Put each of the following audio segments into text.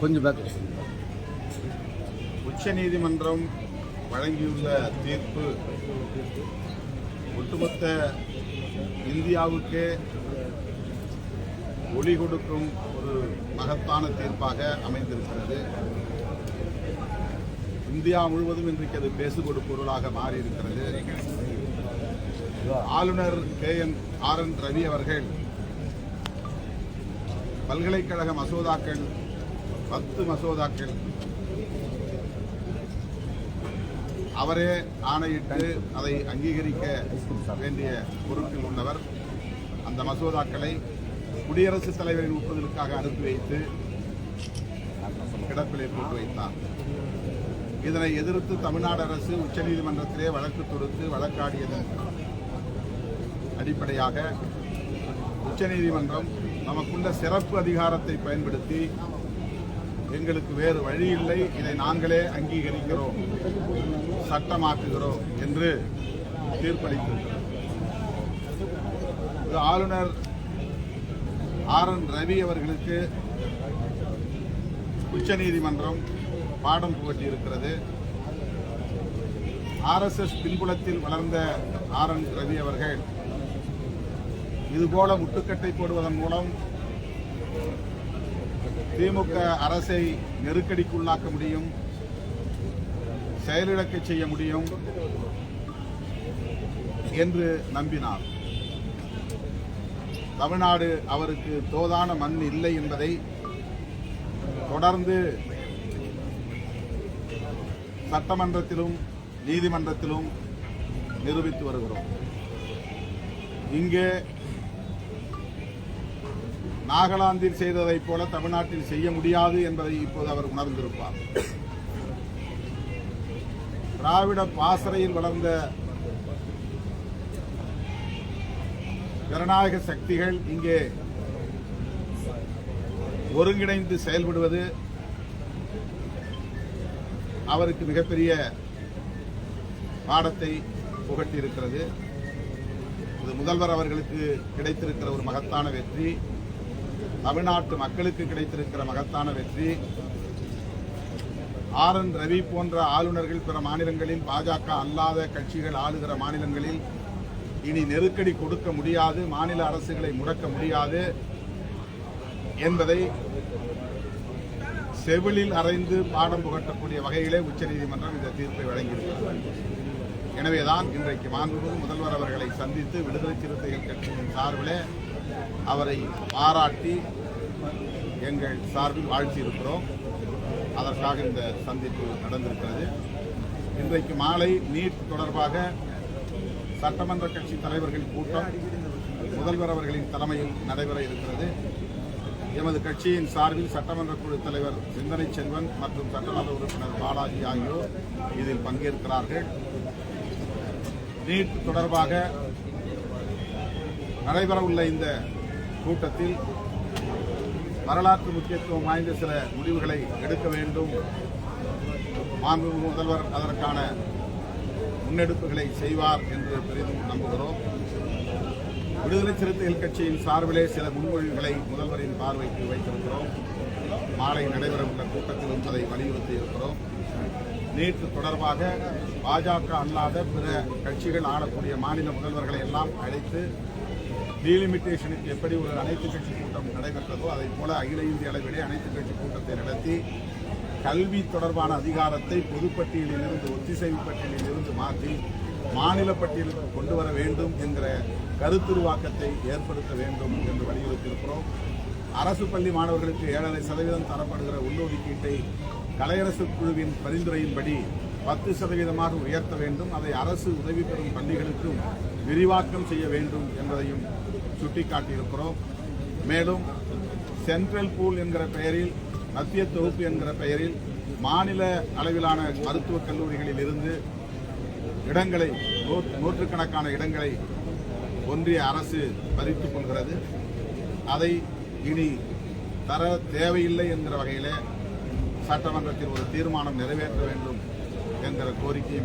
கொஞ்சம் பேக் உச்ச நீதிமன்றம் வழங்கியுள்ள தீர்ப்பு ஒட்டுமொத்த இந்தியாவுக்கே ஒளி கொடுக்கும் ஒரு மகத்தான தீர்ப்பாக அமைந்திருக்கிறது. இந்தியா முழுவதும் இன்றைக்கு அது பேசுகொடு பொருளாக மாறியிருக்கிறது. ஆளுநர் K N R N Ravi அவர்கள் பல்கலைக்கழக மசோதாக்கள் பத்து மசோதாக்கள். அவரே ஆணையிட்டு அதை அங்கீகரிக்க வேண்டிய பொறுப்பில் உள்ளவர். அந்த மசோதாக்களை குடியரசுத் தலைவரின் ஒப்புதலுக்காக அனுப்பி வைத்து கிடப்பிலே போட்டு வைத்தார். இதனை எதிர்த்து தமிழ்நாடு அரசு உச்சநீதிமன்றத்திலே வழக்கு தொடுத்து வழக்காடியதன் அடிப்படையாக உச்சநீதிமன்றம் நமக்குள்ள சிறப்பு அதிகாரத்தை பயன்படுத்தி எங்களுக்கு வேறு வழி இல்லை. இதை நாங்களே அங்கீகரிக்கிறோம் சட்டமாக்குகிறோம் என்று தீர்ப்பளித்திருக்கிறது ஆளுநர் ஆர் என் ரவி அவர்களுக்கு உச்சநீதிமன்றம் பாடம் புகட்டியிருக்கிறது. ஆர்எஸ்எஸ் பின்புலத்தில் வளர்ந்த ஆர் என் ரவி அவர்கள் இதுபோல முட்டுக்கட்டை போடுவதன் மூலம் திமுக அரசை நெருக்கடிக்குள்ளாக்க முடியும் செயலிழக்க செய்ய முடியும் என்று நம்பினார். தமிழ்நாடு அவருக்கு தோதான மண் இல்லை என்பதை தொடர்ந்து சட்டமன்றத்திலும் நீதிமன்றத்திலும் நிரூபித்து வருகிறோம். இங்கே நாகாலாந்தில் செய்ததைப் போல தமிழ்நாட்டில் செய்ய முடியாது என்பதை இப்போது அவர் உணர்ந்திருப்பார். திராவிட பாசறையில் வளர்ந்த ஜனநாயக சக்திகள் இங்கே ஒருங்கிணைந்து செயல்படுவது அவருக்கு மிகப்பெரிய பாடத்தை புகட்டியிருக்கிறது. இது முதல்வர் அவர்களுக்கு கிடைத்திருக்கிற ஒரு மகத்தான வெற்றி. தமிழ்நாட்டு மக்களுக்கு கிடைத்திருக்கிற மகத்தான வெற்றி. ஆர் என் ரவி போன்ற ஆளுநர்கள் பிற மாநிலங்களில் பாஜக அல்லாத கட்சிகள் ஆளுகிற மாநிலங்களில் இனி நெருக்கடி கொடுக்க முடியாது மாநில அரசுகளை முடக்க முடியாது என்பதை செவிலில் அறைந்து பாடம் புகட்டக்கூடிய வகையிலே உச்சநீதிமன்றம் இந்த தீர்ப்பை வழங்கியிருக்கிறது. எனவேதான் இன்றைக்கு மாண்புமிகு முதல்வர் அவர்களை சந்தித்து விடுதலை சிறுத்தைகள் கட்சியின் சார்பிலே அவரை பாராட்டி எங்கள் சார்பில் வாழ்த்தியிருக்கிறோம். அதற்காக இந்த சந்திப்பு நடந்திருக்கிறது. இன்றைக்கு மாலை நீட் தொடர்பாக சட்டமன்ற கட்சி தலைவர்கள் கூட்டம் முதல்வர் அவர்களின் தலைமையில் நடைபெற இருக்கிறது. எமது கட்சியின் சார்பில் சட்டமன்ற குழு தலைவர் சிந்தனை செல்வன் மற்றும் சட்டமன்ற உறுப்பினர் பாலாஜி ஆகியோர் இதில் பங்கேற்கிறார்கள். நீட் தொடர்பாக நடைபெறவுள்ள இந்த கூட்டத்தில் வரலாற்று முக்கியத்துவம் வாய்ந்த சில முடிவுகளை எடுக்க வேண்டும். மாண்பு முதல்வர் அதற்கான முன்னெடுப்புகளை செய்வார் என்று பெரிதும் நம்புகிறோம். விடுதலை சிறுத்தைகள் கட்சியின் சார்பிலே சில முன்மொழிவுகளை முதல்வரின் பார்வைக்கு வைத்திருக்கிறோம். மாலை நடைபெறவுள்ள கூட்டத்திலும் அதை வலியுறுத்தி இருக்கிறோம் நேற்று தொடர்பாக பாஜக அல்லாத பிற கட்சிகள் ஆளக்கூடிய மாநில முதல்வர்களை எல்லாம் அழைத்து டீலிமிட்டேஷனுக்கு எப்படி ஒரு அனைத்து கட்சி கூட்டம் நடைபெற்றதோ அதை போல அகில இந்திய அளவிலே அனைத்து கட்சி கூட்டத்தை நடத்தி கல்வி தொடர்பான அதிகாரத்தை பொதுப்பட்டியலிலிருந்து ஒத்திசைவு பட்டியலிலிருந்து மாற்றி மாநில பட்டியலுக்கு கொண்டு வர வேண்டும் என்கிற கருத்துருவாக்கத்தை ஏற்படுத்த வேண்டும் என்று வலியுறுத்தியிருக்கிறோம். அரசு பள்ளி மாணவர்களுக்கு ஏழரை சதவீதம் தரப்படுகிற உள்ளொதுக்கீட்டை கலையரசு குழுவின் பரிந்துரையின்படி பத்து சதவீதமாக உயர்த்த வேண்டும். அதை அரசு உதவி பெறும் பள்ளிகளுக்கும் விரிவாக்கம் செய்ய வேண்டும் என்பதையும் சுட்டிக்காட்டியிருக்கிறோம். மேலும் சென்ட்ரல் பூல் என்கிற பெயரில் மத்திய தொகுப்பு என்கிற பெயரில் மாநில அளவிலான மருத்துவக் கல்லூரிகளில் இருந்து இடங்களை நூற்றுக்கணக்கான இடங்களை ஒன்றிய அரசு பறித்துக் கொள்கிறது. அதை இனி தர தேவையில்லை என்கிற வகையில் சட்டமன்றத்தில் ஒரு தீர்மானம் நிறைவேற்ற வேண்டும் என்கிற கோரிக்கையை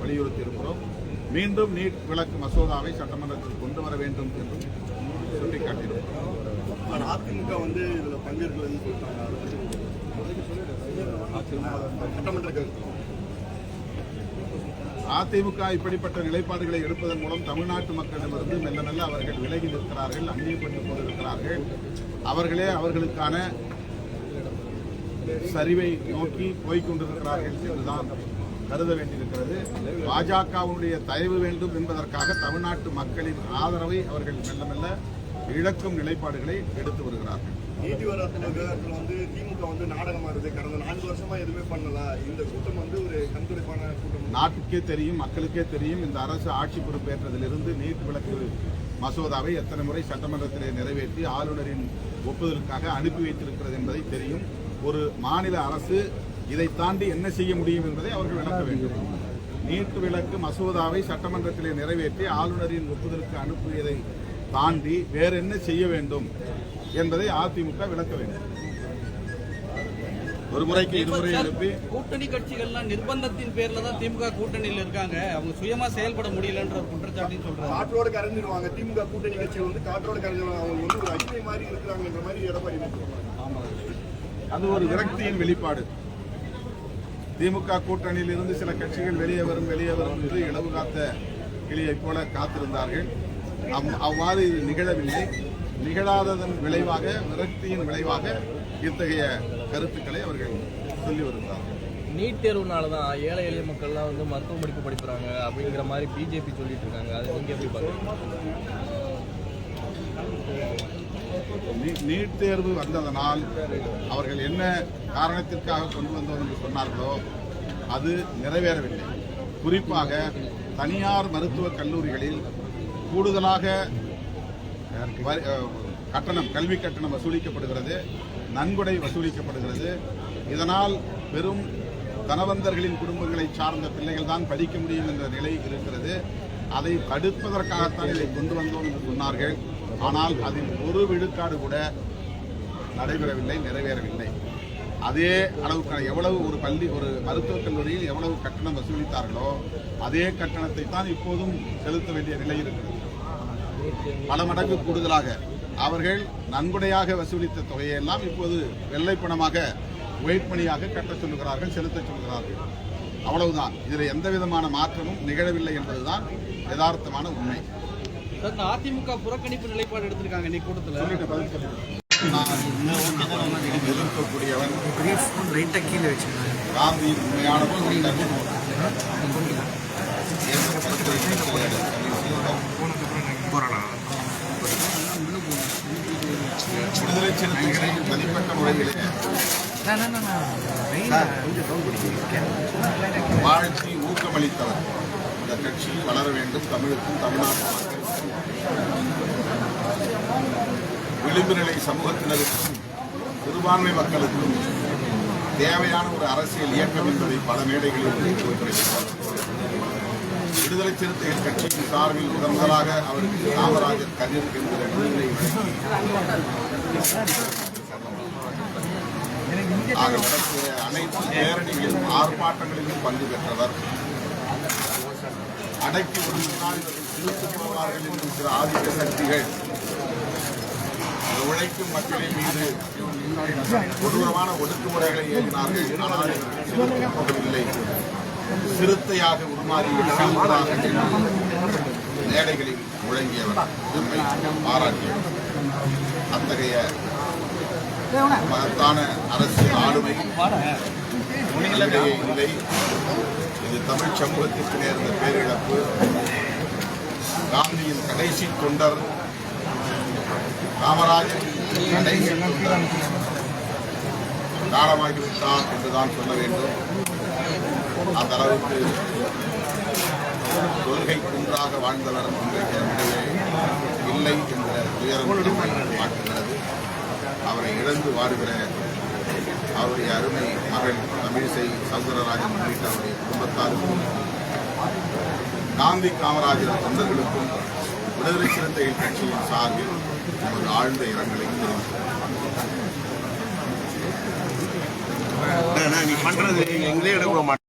வலியுறுத்தியிருக்கிறோம். மீண்டும் நீட் விளக்கு மசோதாவை சட்டமன்றத்தில் கொண்டு வர வேண்டும் என்றும் சுட்டிக்காட்டியிருக்கிறோம். அதிமுக வந்து இதுல பங்கேற்கலன்னு சொல்லிட்டாங்க. சட்டமன்ற அதிமுக இப்படிப்பட்ட நிலைப்பாடுகளை எடுப்பதன் மூலம் தமிழ்நாட்டு மக்களிடமிருந்து மெல்ல மெல்ல அவர்கள் விலகி நிற்கிறார்கள் அந்நியப்பட்டுக் கொண்டிருக்கிறார்கள். அவர்களே அவர்களுக்கான சரிவை நோக்கி போய்க் கொண்டிருக்கிறார்கள் என்றுதான் கருத வேண்டியிருக்கிறது. பாஜகவுடைய தயவு வேண்டும் என்பதற்காக தமிழ்நாட்டு மக்களின் ஆதரவை அவர்கள் மெல்ல மெல்ல இழக்கும் நிலைப்பாடுகளை எடுத்து வருகிறார்கள். நீதி வராத விவகாரத்துல வந்து திமுக வந்து நாடகமா இருக்கு கடந்த நான்கு வருஷமா எதுவுமே பண்ணல. இந்த கூட்டம் வந்து ஒரு கண்துடைப்பான கூட்டம். நாட்டுக்கே தெரியும் மக்களுக்கே தெரியும். இந்த அரசு ஆட்சி பொறுப்பேற்றதிலிருந்து நீட் விளக்கு மசோதாவை எத்தனை முறை சட்டமன்றத்திலே நிறைவேற்றி ஆளுநரின் ஒப்புதலுக்காக அனுப்பி வைத்திருக்கிறது என்பதை தெரியும். ஒரு மாநில அரசு இதை தாண்டி என்ன செய்ய முடியும் என்பதை அவர்கள் விளக்க வேண்டும். நீட் விளக்கு மசோதாவை சட்டமன்றத்திலே நிறைவேற்றி ஆளுநரின் ஒப்புதலுக்கு அனுப்பியதை தாண்டி வேற என்ன செய்ய வேண்டும் என்பதை அதிமுக விளக்க வேண்டும். ஒரு முறைக்கு இருமுறை எழுப்பி கூட்டணி கட்சிகள்லாம் நிர்பந்தத்தின் பேர்ல தான் திமுக கூட்டணியில் இருக்காங்க. அவங்க சுயமா செயல்பட முடியலன்ற ஒரு குற்றச்சாட்டையும் சொல்றாங்க. காற்றோட கரைஞ்சிருவாங்க. திமுக கூட்டணி கட்சிகள் வந்து காற்றோட கரைஞ்சிருவாங்க. அவங்க வந்து ஒரு அடிமை மாதிரி இருக்கிறாங்கன்ற மாதிரி எடப்பாடி சொல்றாங்க அது ஒரு விரக்தியின் வெளிப்பாடு. திமுக கூட்டணியில் இருந்து சில கட்சிகள் வெளியே வரும் வெளியே வரும் என்று இளவு காத்த கிளியை போல காத்திருந்தார்கள். அவ் அவ்வாறு இது நிகழவில்லை. நிகழாததன் விளைவாக விரக்தியின் விளைவாக இத்தகைய கருத்துக்களை அவர்கள் சொல்லி வருகிறார்கள். நீட் தேர்வுனால தான் ஏழை எளிய மக்கள்லாம் வந்து மருத்துவ படிப்பு படிக்கிறாங்க அப்படிங்கிற மாதிரி பிஜேபி சொல்லிட்டு இருக்காங்க. அதை நீங்க எப்படி பார்க்குறீங்க நீ- நீட் தேர்வு வந்ததனால் அவர்கள் என்ன காரணத்திற்காக கொண்டு வந்தோம் என்று சொன்னார்களோ அது நிறைவேறவில்லை. குறிப்பாக தனியார் மருத்துவக் கல்லூரிகளில் கூடுதலாக வரி- கட்டணம் கல்வி கட்டணம் வசூலிக்கப்படுகிறது நன்கொடை வசூலிக்கப்படுகிறது. இதனால் பெரும் தனவந்தர்களின் குடும்பங்களை சார்ந்த பிள்ளைகள் தான் படிக்க முடியும் என்ற நிலை இருக்கிறது. அதை தடுப்பதற்காகத்தான் இதை கொண்டு வந்தோம் என்று சொன்னார்கள். ஆனால் அதில் ஒரு விழுக்காடு கூட நடைபெறவில்லை நிறைவேறவில்லை. அதே அளவுக்கு எவ்வளவு ஒரு பள்ளி ஒரு மருத்துவக் கல்லூரியில் எவ்வளவு கட்டணம் வசூலித்தார்களோ அதே கட்டணத்தை தான் இப்போதும் செலுத்த வேண்டிய நிலை இருக்கிறது. பல மடங்கு கூடுதலாக அவர்கள் நன்கொடையாக வசூலித்த தொகையெல்லாம் இப்போது வெள்ளை பணமாக ஒயிட் மணியாக கட்டச் சொல்லுகிறார்கள் செலுத்தச் சொல்கிறார்கள் அவ்வளவுதான். இதில் எந்த விதமான மாற்றமும் நிகழவில்லை என்பதுதான் யதார்த்தமான உண்மை. அதிமுக புறக்கணிப்பு நிலைப்பாடு எடுத்திருக்காங்க இன்னைக்கு கூட்டத்துல. எதிர்க்கக்கூடியவன் காந்தியின் உண்மையான. விடுதலை சிறுத்தைகளின் தனிப்பட்ட முறையிலே வாழ்த்தி ஊக்கமளித்தவர். இந்த கட்சி வளர வேண்டும் தமிழுக்கும் தமிழ்நாட்டு விளிம்பு நிலை சமூகத்தினருக்கும் சிறுபான்மை மக்களுக்கும் தேவையான ஒரு அரசியல் இயக்கம் என்பதை பல மேடைகளில் விடுதலை சிறுத்தைகள் கட்சியின் சார்பில் முதன் முதலாக அவருக்கு காமராஜர் கதிர் என்கிற ஆக நடத்திய அனைத்து பேரணிகளிலும் ஆர்ப்பாட்டங்களிலும் பங்கு பெற்றவர். அடக்கி ஒடுங்கினால் இவர்கள் போவார்கள் ஆதிக்க சக்திகள் உழைக்கும் மக்களின் மீது கொடூரமான ஒடுக்குமுறைகளை ஏற்றினார்கள். ஆனால் போகவில்லை சிறுத்தையாக உருமாறி மேடைகளில் முழங்கியவர் நம்மை பாராட்டியவர் அத்தகைய மகத்தான அரசியல் ஆளுமை இலங்கையை இல்லை. இது தமிழ் சமூகத்திற்கு நேர்ந்த பேரிழப்பு. காந்தியின் கடைசி தொண்டர் காமராஜரின் கடைசி தொண்டர். காலமாகிவிட்டார் என்றுதான் சொல்ல வேண்டும். அந்த அளவுக்கு கொள்கை குன்றாக வாழ்ந்தவர் இன்றைய இல்லை என்ற துயரம் காட்டுகிறது. அவரை இழந்து வாடுகிற அவருடைய அருமை மகள் தமிழிசை சௌந்தரராஜன் உள்ளிட்ட அவருடைய குடும்பத்தார் காந்தி காமராஜர் தொண்டர்களுக்கும் விடுதலை சிறுத்தைகள் கட்சியின் சார்பில் நமது ஆழ்ந்த இரங்கலை தெரிவிக்கிறோம் நீ பண்றது எங்களே எடுக்க மாட்டோம்